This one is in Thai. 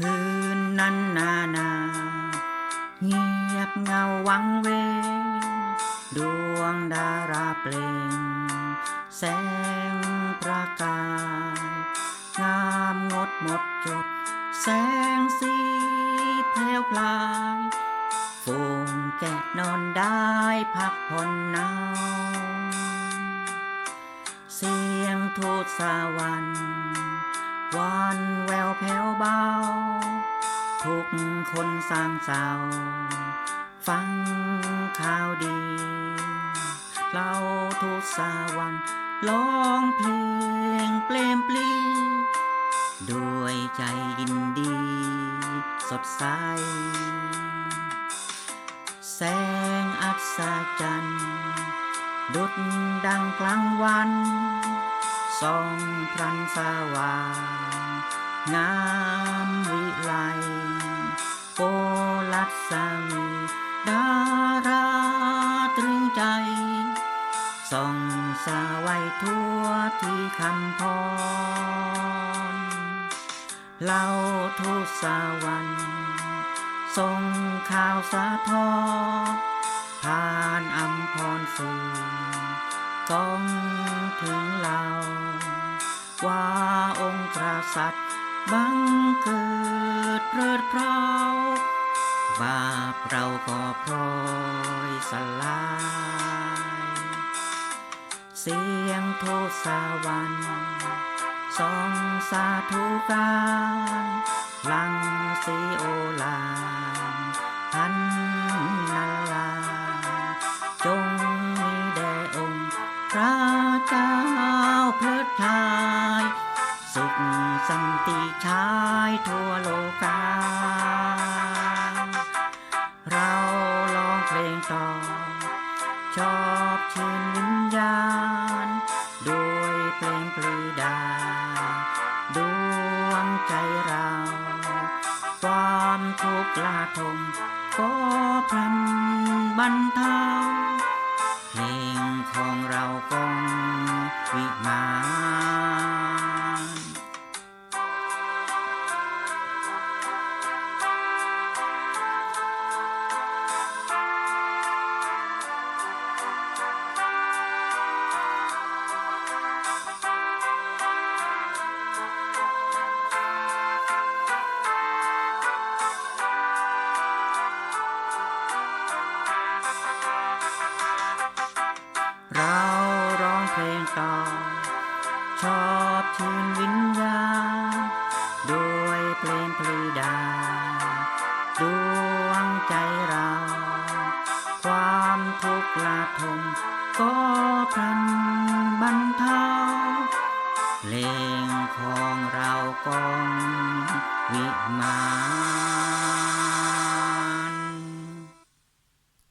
คืนนั้นนานาเงียบเงาวังเวงดวงดาราเปล่ง แสงประกาย งามงดหมดจด แสงสีแผ่วพลายฝูงแกะนอนได้พักผ่อนหนาวเสียงทูตสวรรค์วานแววแผ ทุกคนสร้างเศร้า ฟังข่าวดีเล่าทูตสวรรค์ร้องเพลงเปลมปลีด้วยใจยินดี สดใส แสงอัศจรรย์ดุดดังกลางวัน สองพรันสว่าง งามวิไลโกลัดสามีดาราตรึงใจ ส่องสาไว้ทั่วที่คำพรเล่าทูตสวรรค์ส่งข่าวสาทอผ่านอำพรสู่กองถึงเราว่าองค์กษัตริย์ บังเกิดเพลิดเพราบาปเราก็พลอยสลาย เสียงโทสาวันสองสาธุการลังสีโอลานพันนาลาจง นติชายทั่วโลกา เราลองเพลงต่อ ชอบชื่นวิญญาณ ด้วยเพลงปรีดา ดวงใจเรา ความทุกข์ลาทมก็พลันบรรเทาเพลงของเรากองวิมาน เพลงต่อ ชอบชื่นวิญญาณด้วยเพลงปรีดา ดวงใจเรา ความทุกข์ลาทมก็พลันบรรเทาเพลงของเรากองวิมาน